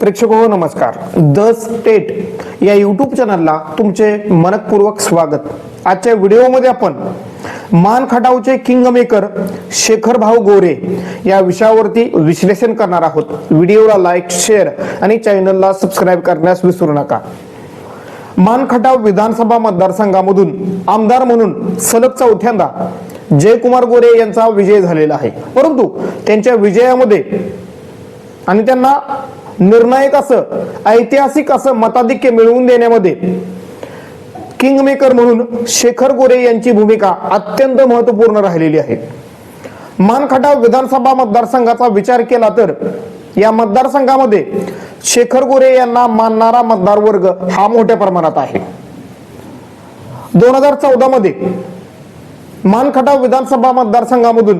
प्रेक्षक हो नमस्कार. द स्टेट या यूट्यूब चॅनलला तुमचे मनपूर्वक स्वागत. आजच्या व्हिडिओमध्ये आपण मान खटावचे किंग मेकर शेखर भाऊ गोरे या विषयावरती विश्लेषण करणार आहोत. व्हिडिओला लाईक शेअर आणि चॅनलला सबस्क्राईब करण्यास विसरू नका. मानखटाव विधानसभा मतदारसंघामधून आमदार म्हणून सलग चौथ्यांदा जयकुमार गोरे यांचा विजय झालेला आहे. परंतु त्यांच्या विजयामध्ये आणि त्यांना निर्णायक असं ऐतिहासिक असं मताधिक्य मिळवून देण्यामध्ये किंगमेकर म्हणून शेखर गोरे यांची भूमिका अत्यंत महत्त्वपूर्ण राहिलेली आहे. मानखटाव विधानसभा मतदारसंघाचा विचार केला तर या मतदारसंघामध्ये शेखर गोरे यांना मानणारा मतदार वर्ग हा मोठ्या प्रमाणात आहे. दोन हजार चौदा मध्ये मानखटाव विधानसभा मतदारसंघामधून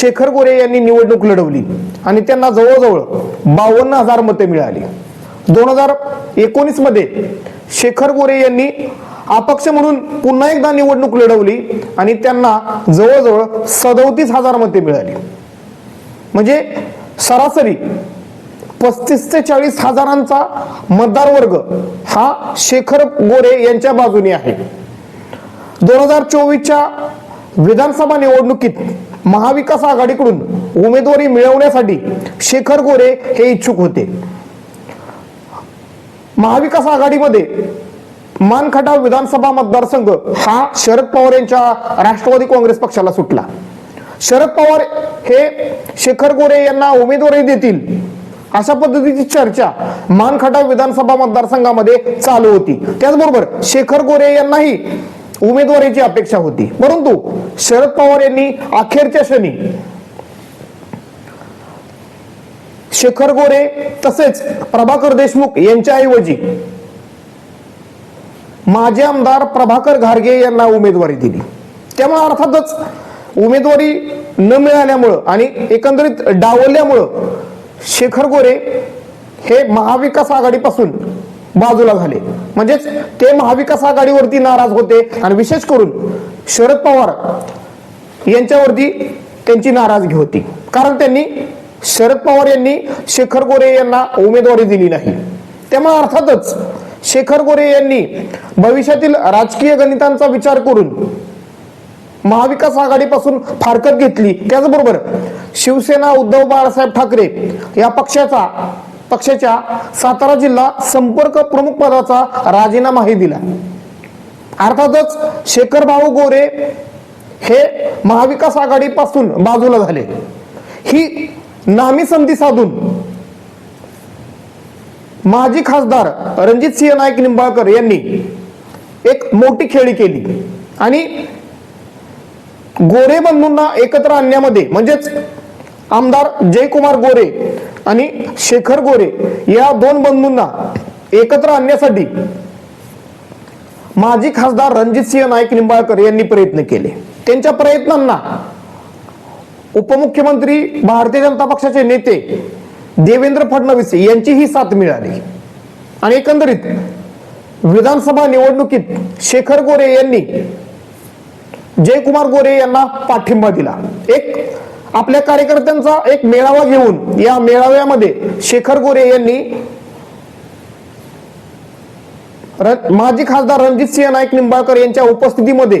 शेखर गोरे यांनी निवडणूक लढवली आणि त्यांना जवळजवळ बावन्न हजार मते मिळाली. दोन हजार एकोणीसमध्ये शेखर गोरे यांनी अपक्ष म्हणून पुन्हा एकदा निवडणूक लढवली आणि त्यांना जवळजवळ सदोतीस हजार मते मिळाली. म्हणजे सरासरी पस्तीस ते चाळीस हजारांचा मतदार वर्ग हा शेखर गोरे यांच्या बाजूने आहे. दोन हजार चोवीसच्या विधानसभा निवडणुकीत महाविकास आघाडीकडून उमेदवारी मिळवण्यासाठी शेखर गोरे हे इच्छुक होते. महाविकास आघाडीमध्ये मानखटाव विधानसभा मतदारसंघ हा शरद पवार यांच्या राष्ट्रवादी काँग्रेस पक्षाला सुटला. शरद पवार हे शेखर गोरे यांना उमेदवारी देतील अशा पद्धतीची चर्चा मानखटाव विधानसभा मतदारसंघामध्ये चालू होती. त्याचबरोबर शेखर गोरे यांनाही उमेदवारीची अपेक्षा होती. परंतु शरद पवार यांनी अखेरच्या क्षणी शेखर गोरे तसेच प्रभाकर देशमुख यांच्याऐवजी माजी आमदार प्रभाकर घारगे यांना उमेदवारी दिली. त्यामुळे अर्थातच उमेदवारी न मिळाल्यामुळं आणि एकंदरीत डावलल्यामुळं शेखर गोरे हे महाविकास आघाडीपासून बाजूला झाले. म्हणजेच ते महाविकास आघाडीवरती नाराज होते आणि विशेष करून शरद पवार यांच्यावरती त्यांची नाराजगी होती. कारण त्यांनी शरद पवार यांनी शेखर गोरे यांना उमेदवारी दिली नाही. त्यामुळे अर्थातच शेखर गोरे यांनी भविष्यातील राजकीय गणितांचा विचार करून महाविकास आघाडीपासून फारकत घेतली. त्याचबरोबर शिवसेना उद्धव बाळासाहेब ठाकरे या पक्षाचा पक्षाच्या सातारा जिल्हा संपर्क प्रमुख पदाचा राजीनामाही दिला. अर्थातच शेखर भाऊ गोरे हे महाविकास आघाडीपासून बाजूला झाले. ही नामी संधी साधून माजी खासदार रणजित सिंह नाईक निंबाळकर यांनी एक मोठी खेळी केली. आणि गोरे बंधूंना एकत्र आणण्यामध्ये म्हणजेच आमदार जयकुमार गोरे आणि शेखर गोरे या दोन बंधूंना एकत्र आणण्यासाठी माजी खासदार रणजित सिंह नाईक निंबाळकर यांनी प्रयत्न केले. त्यांच्या प्रयत्नांना उपमुख्यमंत्री भारतीय जनता पक्षाचे नेते देवेंद्र फडणवीस यांचीही साथ मिळाली. आणि एकंदरीत विधानसभा निवडणुकीत शेखर गोरे यांनी जयकुमार गोरे यांना पाठिंबा दिला. एक आपल्या कार्यकर्त्यांचा एक मेळावा घेऊन या मेळाव्यामध्ये शेखर गोरे यांनी माजी खासदार रणजित सिंह नाईक निंबाळकर यांच्या उपस्थितीमध्ये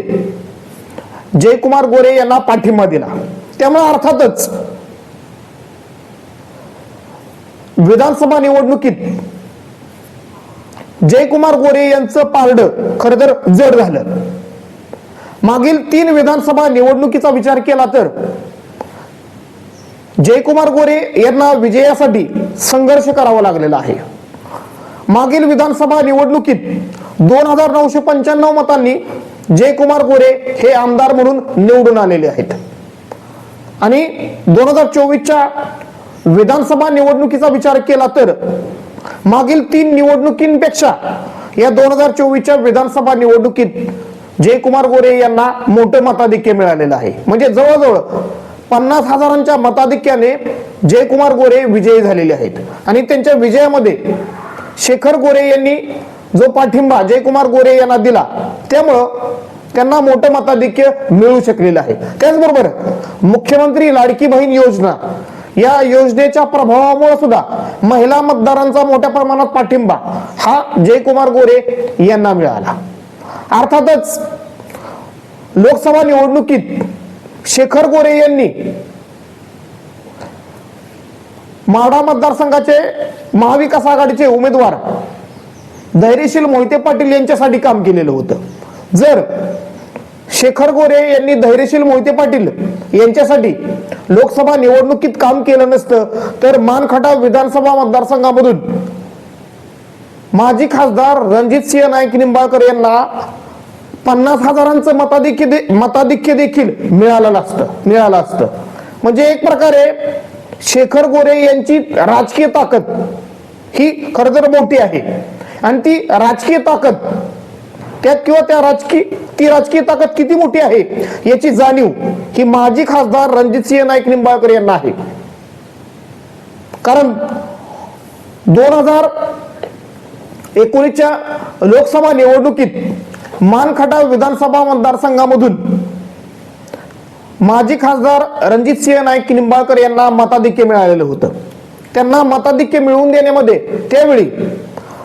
जयकुमार गोरे यांना पाठिंबा दिला. त्यामुळे अर्थातच विधानसभा निवडणुकीत जयकुमार गोरे यांचं पारड खर तर जड झालं. मागील तीन विधानसभा निवडणुकीचा विचार केला तर जयकुमार गोरे यांना विजयासाठी संघर्ष करावा लागलेला आहे. मागील विधानसभा निवडणुकीत दोन हजार नऊशे पंच्याण्णव मतांनी जयकुमार गोरे हे आमदार म्हणून निवडून आलेले आहेत. आणि दोन हजार चोवीसच्या विधानसभा निवडणुकीचा विचार केला तर मागील तीन निवडणुकींपेक्षा या दोन हजार चोवीसच्या विधानसभा निवडणुकीत जयकुमार गोरे यांना मोठं मताधिक्य मिळालेलं आहे. म्हणजे जवळजवळ पन्नास हजारांच्या मताधिक्याने जयकुमार गोरे विजयी झालेले आहेत. आणि त्यांच्या विजयामध्ये शेखर गोरे यांनी जो पाठिंबा जयकुमार गोरे यांना दिला त्यामुळं त्यांना मोठं मताधिक्य मिळू शकलेलं आहे. त्याचबरोबर मुख्यमंत्री लाडकी बहीण योजना या योजनेच्या प्रभावामुळे सुद्धा महिला मतदारांचा मोठ्या प्रमाणात पाठिंबा हा जयकुमार गोरे यांना मिळाला. अर्थातच लोकसभा निवडणुकीत शेखर गोरे यांनी माडा मतदारसंघाचे महाविकास आघाडीचे उमेदवार धैर्यशील मोहिते पाटील यांच्यासाठी काम केलेलं होतं. जर शेखर गोरे यांनी धैर्यशील मोहिते पाटील यांच्यासाठी लोकसभा निवडणुकीत काम केलं नसतं तर मानखटाव विधानसभा मतदारसंघामधून माजी खासदार रणजित सिंह नाईक निंबाळकर यांना पन्नास हजारांचं मताधिक्य दे- मताधिक्य देखील मिळालं नसतं मिळालं असतं. म्हणजे एक प्रकारे शेखर गोरे यांची राजकीय ताकद ही खरं तर मोठी आहे. आणि ती राजकीय ताकद त्यात किंवा त्या राजकीय ती राजकीय ताकद किती मोठी आहे याची जाणीव ही माजी खासदार रणजित सिंह नाईक निंबाळकर यांना आहे. कारण दोन हजार एकोणीसच्या लोकसभा निवडणुकीत मानखटाव विधानसभा मतदारसंघामधून माजी खासदार रणजित सिंह नाईक निंबाळकर यांना मताधिक्य मिळालेलं होतं. त्यांना मताधिक्य मिळवून देण्यामध्ये त्यावेळी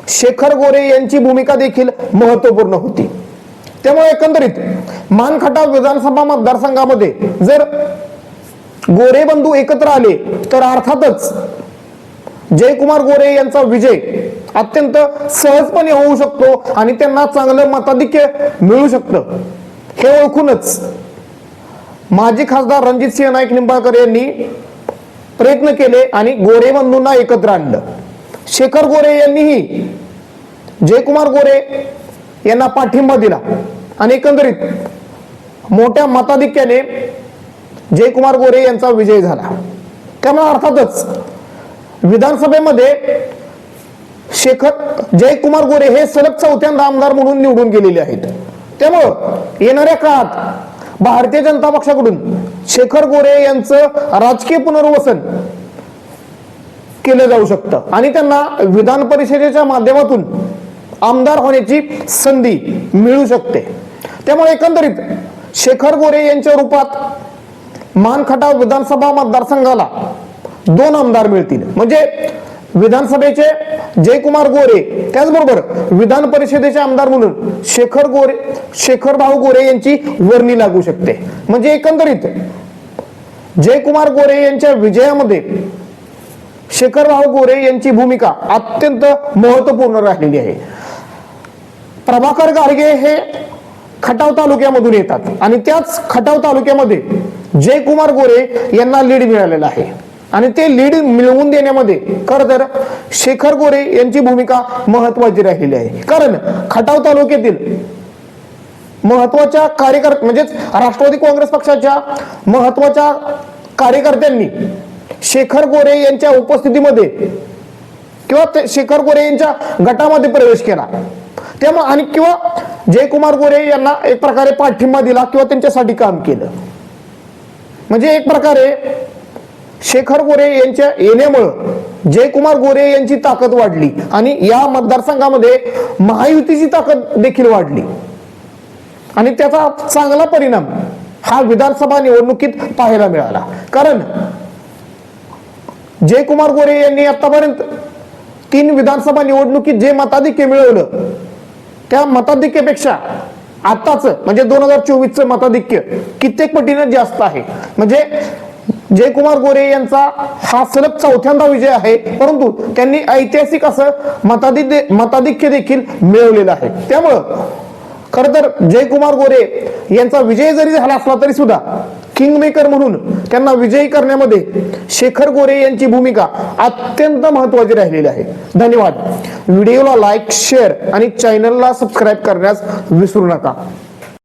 शेखर गोरे यांची भूमिका देखील महत्त्वपूर्ण होती. त्यामुळे एकंदरीत मानखटाव विधानसभा मतदारसंघामध्ये जर गोरे बंधू एकत्र आले तर अर्थातच जयकुमार गोरे यांचा विजय अत्यंत सहजपणे होऊ शकतो आणि त्यांना चांगलं मताधिक्य मिळू शकतं. हे ओळखूनच माजी खासदार रणजित सिंह नाईक निंबाळकर यांनी प्रयत्न केले आणि गोरे बंधूंना एकत्र आणलं. शेखर गोरे यांनीही जयकुमार गोरे यांना पाठिंबा दिला आणि एकंदरीत मोठ्या मताधिक्याने जयकुमार गोरे यांचा विजय झाला. त्यामुळे अर्थातच विधानसभेमध्ये शेखर जयकुमार गोरे हे सलग चौथ्यांदा आमदार म्हणून निवडून गेलेले आहेत. त्यामुळं येणाऱ्या काळात भारतीय जनता पक्षाकडून शेखर गोरे यांचं राजकीय पुनर्वसन केलं जाऊ शकतं. आणि त्यांना विधान परिषदेच्या माध्यमातून आमदार होण्याची संधी मिळू शकते. त्यामुळे एकंदरीत शेखर गोरे यांच्या रूपात मानखटाव विधानसभा मतदारसंघाला दोन आमदार मिळतील. म्हणजे विधानसभेचे जयकुमार गोरे त्याचबरोबर विधान परिषदेचे आमदार म्हणून शेखर गोरे शेखर भाऊ गोरे यांची वर्णी लागू शकते. म्हणजे एकंदरीत जयकुमार गोरे यांच्या विजयामध्ये शेखर भाऊ गोरे यांची भूमिका अत्यंत महत्त्वपूर्ण राहिलेली आहे. प्रभाकर गार्गे हे खटाव तालुक्यामधून येतात आणि त्याच खटाव तालुक्यामध्ये जयकुमार गोरे यांना लीड मिळालेला आहे. आणि ते लीड मिळवून देण्यामध्ये खर तर शेखर गोरे यांची भूमिका महत्वाची राहिलेली आहे. कारण खटाव तालुक्यातील महत्त्वाच्या कार्यकर्ते म्हणजेच राष्ट्रवादी काँग्रेस पक्षाच्या महत्त्वाच्या कार्यकर्त्यांनी शेखर गोरे यांच्या उपस्थितीमध्ये किंवा शेखर गोरे यांच्या गटामध्ये प्रवेश केला. त्यामुळे आणि किंवा जयकुमार गोरे यांना एक प्रकारे पाठिंबा दिला किंवा त्यांच्यासाठी काम केलं. म्हणजे एक प्रकारे शेखर गोरे यांच्या येण्यामुळं जयकुमार गोरे यांची ताकद वाढली आणि या मतदारसंघामध्ये महायुतीची ताकद देखील वाढली. आणि त्याचा चांगला परिणाम हा विधानसभा निवडणुकीत पाहायला मिळाला. कारण जयकुमार गोरे यांनी आतापर्यंत तीन विधानसभा निवडणुकीत जे मताधिक्य मिळवलं त्या मताधिक्यापेक्षा आताच म्हणजे दोन हजार चोवीसचं मताधिक्य कित्येक पटीनं जास्त आहे. म्हणजे जयकुमार गोरे यांचा हा सलग चौथ्यांदा विजय आहे परंतु त्यांनी ऐतिहासिक असं मताधिक्य मताधिक्य देखील मिळवलेलं आहे. त्यामुळं खर तर जयकुमार गोरे यांचा विजय जरी झाला असला तरी सुद्धा किंगमेकर म्हणून त्यांना विजयी करण्यामध्ये शेखर गोरे यांची भूमिका अत्यंत महत्वाची राहिलेली आहे. धन्यवाद. व्हिडिओला लाईक शेअर आणि चॅनलला सबस्क्राईब करण्यास विसरू नका.